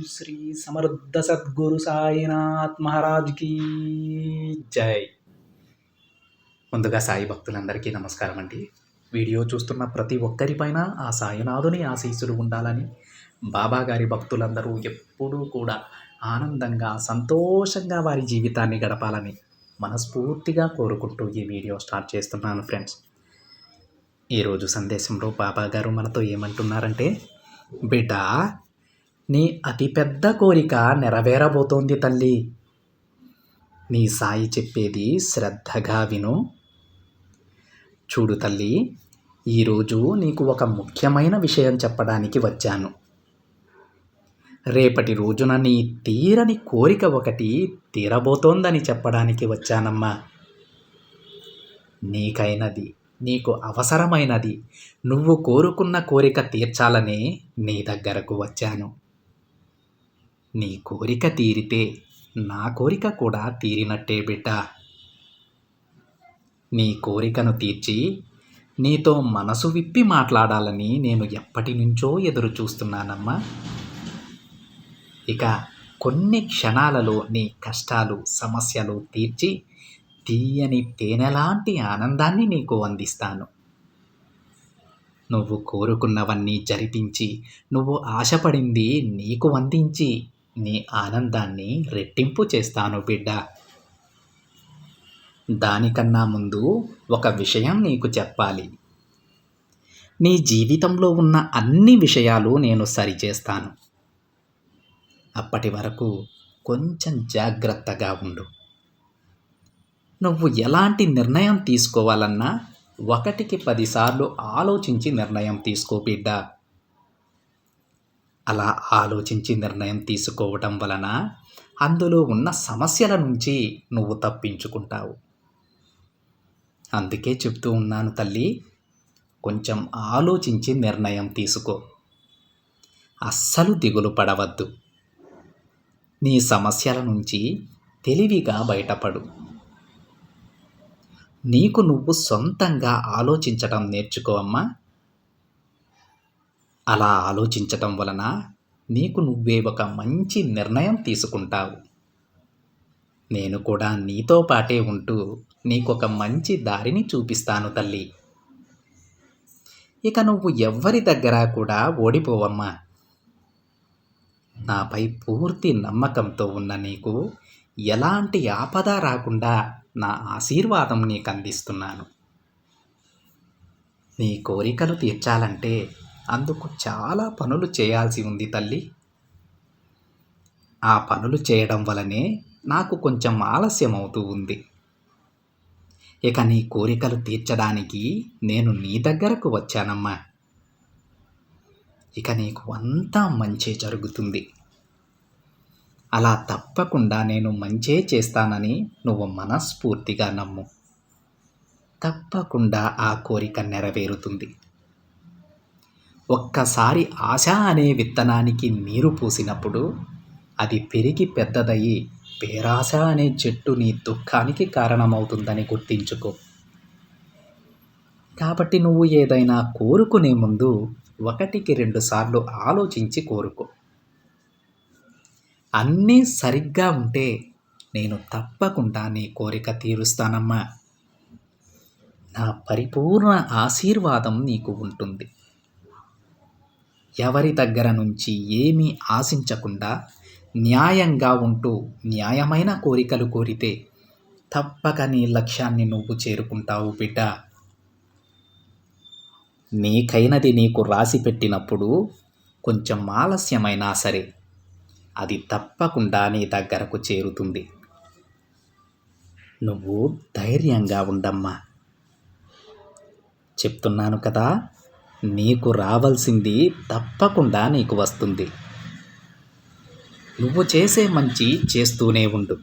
సమర్థ సద్గురు సాయినాథ్ మహారాజ్కి జై ముందుగా సాయి భక్తులందరికీ నమస్కారం అండి. వీడియో చూస్తున్న ప్రతి ఒక్కరిపైన ఆ సాయినాథుని ఆశీస్సులు ఉండాలని బాబా గారి భక్తులందరూ ఎప్పుడూ కూడా ఆనందంగా సంతోషంగా వారి జీవితాన్ని గడపాలని మనస్ఫూర్తిగా కోరుకుంటూ ఈ వీడియో స్టార్ట్ చేస్తున్నాను ఫ్రెండ్స్. ఈరోజు సందేశంలో బాబా గారు మనతో ఏమంటున్నారంటే బిడ్డ నీ అతిపెద్ద కోరిక నెరవేరబోతోంది తల్లి. నీ సాయి చెప్పేది శ్రద్ధగా విను. చూడు తల్లి ఈరోజు నీకు ఒక ముఖ్యమైన విషయం చెప్పడానికి వచ్చాను. రేపటి రోజున నీ తీరని కోరిక ఒకటి తీరబోతోందని చెప్పడానికి వచ్చానమ్మా. నీకైనది నీకు అవసరమైనది నువ్వు కోరుకున్న కోరిక తీర్చాలని నీ దగ్గరకు వచ్చాను. నీ కోరిక తీరితే నా కోరిక కూడా తీరినట్టే బిడ్డ. నీ కోరికను తీర్చి నీతో మనసు విప్పి మాట్లాడాలని నేను ఎప్పటి నుంచో ఎదురు చూస్తున్నానమ్మా. ఇక కొన్ని క్షణాలలో నీ కష్టాలు సమస్యలు తీర్చి తీయని తేనెలాంటి ఆనందాన్ని నీకు అందిస్తాను. నువ్వు కోరుకున్నవన్నీ జరిపించి నువ్వు ఆశపడింది నీకు అందించి నీ ఆనందాన్ని రెట్టింపు చేస్తాను బిడ్డ. దానికన్నా ముందు ఒక విషయం నీకు చెప్పాలి. నీ జీవితంలో ఉన్న అన్ని విషయాలు నేను సరిచేస్తాను. అప్పటి వరకు కొంచెం జాగ్రత్తగా ఉండు. నువ్వు ఎలాంటి నిర్ణయం తీసుకోవాలన్నా ఒకటికి పదిసార్లు ఆలోచించి నిర్ణయం తీసుకో బిడ్డ. అలా ఆలోచించి నిర్ణయం తీసుకోవటం వలన అందులో ఉన్న సమస్యల నుంచి నువ్వు తప్పించుకుంటావు. అందుకే చెప్తూ ఉన్నాను తల్లి కొంచెం ఆలోచించి నిర్ణయం తీసుకో. అస్సలు దిగులు పడవద్దు. నీ సమస్యల నుంచి తెలివిగా బయటపడు. నీకు నువ్వు సొంతంగా ఆలోచించటం నేర్చుకో అమ్మా. అలా ఆలోచించటం వలన నీకు నువ్వే ఒక మంచి నిర్ణయం తీసుకుంటావు. నేను కూడా నీతో పాటే ఉంటూ నీకు ఒక మంచి దారిని చూపిస్తాను తల్లి. ఇక నువ్వు ఎవ్వరి దగ్గర కూడా ఓడిపోవమ్మా. నాపై పూర్తి నమ్మకంతో ఉన్న నీకు ఎలాంటి ఆపద రాకుండా నా ఆశీర్వాదం నీకు అందిస్తున్నాను. నీ కోరికలు తీర్చాలంటే అందుకు చాలా పనులు చేయాల్సి ఉంది తల్లి. ఆ పనులు చేయడం వలనే నాకు కొంచెం ఆలస్యం అవుతూ ఉంది. ఇక నీ కోరికలు తీర్చడానికి నేను నీ దగ్గరకు వచ్చానమ్మా. ఇక నీకు అంతా మంచే జరుగుతుంది. అలా తప్పకుండా నేను మంచే చేస్తానని నువ్వు మనస్ఫూర్తిగా నమ్ము. తప్పకుండా ఆ కోరిక నెరవేరుతుంది. ఒక్కసారి ఆశ అనే విత్తనానికి నీరు పూసినప్పుడు అది పెరిగి పెద్దదయ్యి పేరాశ అనే చెట్టు నీ దుఃఖానికి కారణమవుతుందని గుర్తించుకో. కాబట్టి నువ్వు ఏదైనా కోరుకునే ముందు ఒకటికి రెండు సార్లు ఆలోచించి కోరుకో. అన్నీ సరిగ్గా ఉంటే నేను తప్పకుండా నీ కోరిక తీరుస్తానమ్మా. నా పరిపూర్ణ ఆశీర్వాదం నీకు ఉంటుంది. ఎవరి దగ్గర నుంచి ఏమీ ఆశించకుండా న్యాయంగా ఉంటూ న్యాయమైన కోరికలు కోరితే తప్పక నీ లక్ష్యాన్ని నువ్వు చేరుకుంటావు బిడ్డ. నీకైనది నీకు రాసి పెట్టినప్పుడు కొంచెం ఆలస్యమైనా సరే అది తప్పకుండా నీ దగ్గరకు చేరుతుంది. నువ్వు ధైర్యంగా ఉండమ్మా. చెప్తున్నాను కదా నీకు రావాల్సింది తప్పకుండా నీకు వస్తుంది. నువ్వు చేసే మంచి చేస్తూనే ఉండు.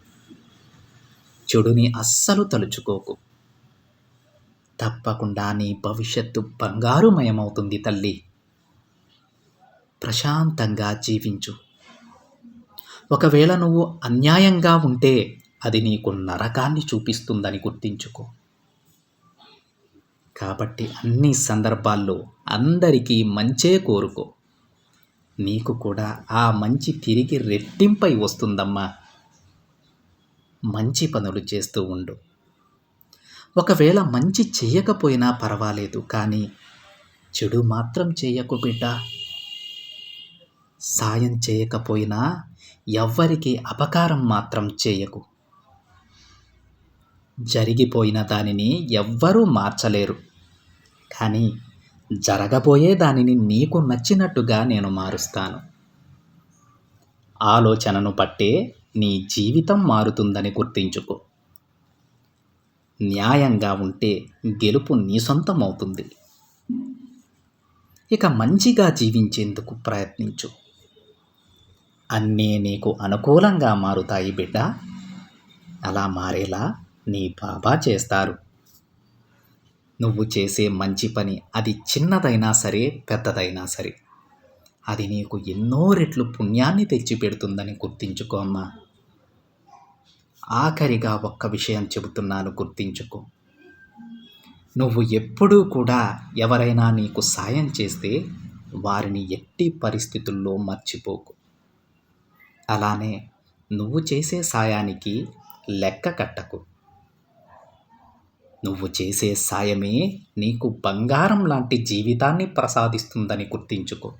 చెడుని అస్సలు తలుచుకోకు. తప్పకుండా నీ భవిష్యత్తు బంగారుమయమవుతుంది తల్లి. ప్రశాంతంగా జీవించు. ఒకవేళ నువ్వు అన్యాయంగా ఉంటే అది నీకు నరకాన్ని చూపిస్తుందని గుర్తించుకో. కాబట్టి అన్ని సందర్భాల్లో అందరికీ మంచే కోరుకో. నీకు కూడా ఆ మంచి తిరిగి రెట్టింపై వస్తుందమ్మా. మంచి పనులు చేస్తూ ఉండు. ఒకవేళ మంచి చేయకపోయినా పర్వాలేదు కానీ చెడు మాత్రం చేయకు బిడ్డ. సాయం చేయకపోయినా ఎవ్వరికి అపకారం మాత్రం చేయకు. జరిగిపోయిన దానిని ఎవ్వరూ మార్చలేరు. కానీ జరగబోయే దానిని నీకు నచ్చినట్టుగా నేను మారుస్తాను. ఆలోచనను బట్టే నీ జీవితం మారుతుందని గుర్తించుకో. న్యాయంగా ఉంటే గెలుపు నీ సొంతం అవుతుంది ఇక మంచిగా జీవించేందుకు ప్రయత్నించు. అన్నీ నీకు అనుకూలంగా మారుతాయి బిడ్డ. అలా మారేలా నీ బాబా చేస్తారు. నువ్వు చేసే మంచి పని అది చిన్నదైనా సరే పెద్దదైనా సరే. అది నీకు ఎన్నో రెట్లు పుణ్యాన్ని తెచ్చిపెడుతుందని గుర్తించుకో అమ్మా. ఆఖరిగా ఒక్క విషయం చెబుతున్నాను గుర్తించుకో. నువ్వు ఎప్పుడూ కూడా ఎవరైనా నీకు సాయం చేస్తే వారిని ఎట్టి పరిస్థితుల్లో మర్చిపోకు. అలానే నువ్వు చేసే సాయానికి లెక్క కట్టకు. నువ్వు చేసే సాయమే నీకు బంగారం లాంటి జీవితాన్ని ప్రసాదిస్తుందని గుర్తించుకో.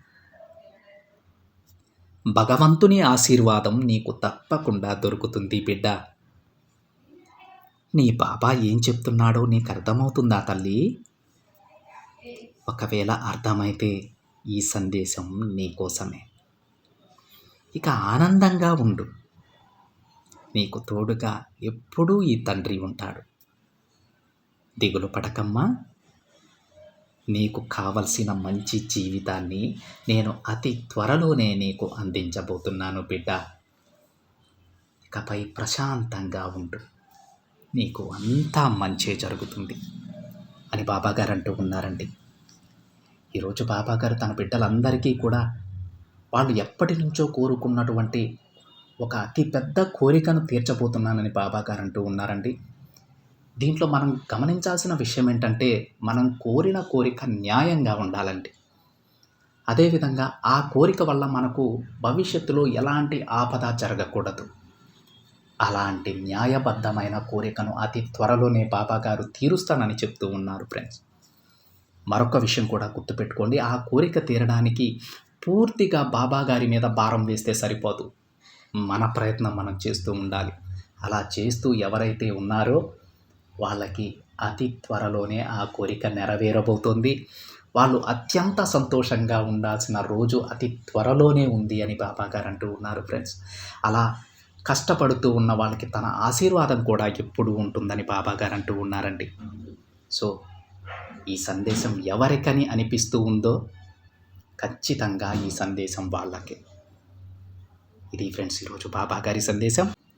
భగవంతుని ఆశీర్వాదం నీకు తప్పకుండా దొరుకుతుంది బిడ్డ. నీ బాబా ఏం చెప్తున్నాడో నీకు అర్థమవుతుందా తల్లి? ఒకవేళ అర్థమైతే ఈ సందేశం నీకోసమే ఇక ఆనందంగా ఉండు. నీకు తోడుగా ఎప్పుడూ ఈ తండ్రి ఉంటాడు. దిగులు పడకమ్మా. నీకు కావలసిన మంచి జీవితాన్ని నేను అతి త్వరలోనే నీకు అందించబోతున్నాను బిడ్డ. ఇకపై ప్రశాంతంగా ఉండు. నీకు అంతా మంచే జరుగుతుంది అని బాబాగారు అంటూ ఉన్నారండి. ఈరోజు బాబాగారు తన బిడ్డలందరికీ కూడా వాళ్ళు ఎప్పటి నుంచో కోరుకున్నటువంటి ఒక అతిపెద్ద కోరికను తీర్చబోతున్నానని బాబాగారు అంటూ ఉన్నారండి. దీంట్లో మనం గమనించాల్సిన విషయం ఏంటంటే మనం కోరిన కోరిక న్యాయంగా ఉండాలండి. అదేవిధంగా ఆ కోరిక వల్ల మనకు భవిష్యత్తులో ఎలాంటి ఆపద జరగకూడదు. అలాంటి న్యాయబద్ధమైన కోరికను అతి త్వరలోనే బాబా గారు తీరుస్తానని చెప్తూ ఉన్నారు ఫ్రెండ్స్. మరొక విషయం కూడా గుర్తుపెట్టుకోండి ఆ కోరిక తీరడానికి పూర్తిగా బాబా గారి మీద భారం వేస్తే సరిపోదు. మన ప్రయత్నం మనం చేస్తూ ఉండాలి. అలా చేస్తూ ఎవరైతే ఉన్నారో వాళ్ళకి అతి త్వరలోనే ఆ కోరిక నెరవేరబోతోంది. వాళ్ళు అత్యంత సంతోషంగా ఉండాల్సిన రోజు అతి త్వరలోనే ఉంది అని బాబాగారు అంటూ ఉన్నారు ఫ్రెండ్స్. అలా కష్టపడుతూ ఉన్న వాళ్ళకి తన ఆశీర్వాదం కూడా ఎప్పుడు ఉంటుందని బాబాగారు అంటూ ఉన్నారండి. సో ఈ సందేశం ఎవరికని అనిపిస్తూ ఉందో ఖచ్చితంగా ఈ సందేశం వాళ్ళకే. ఇది ఫ్రెండ్స్ ఈరోజు బాబాగారి సందేశం.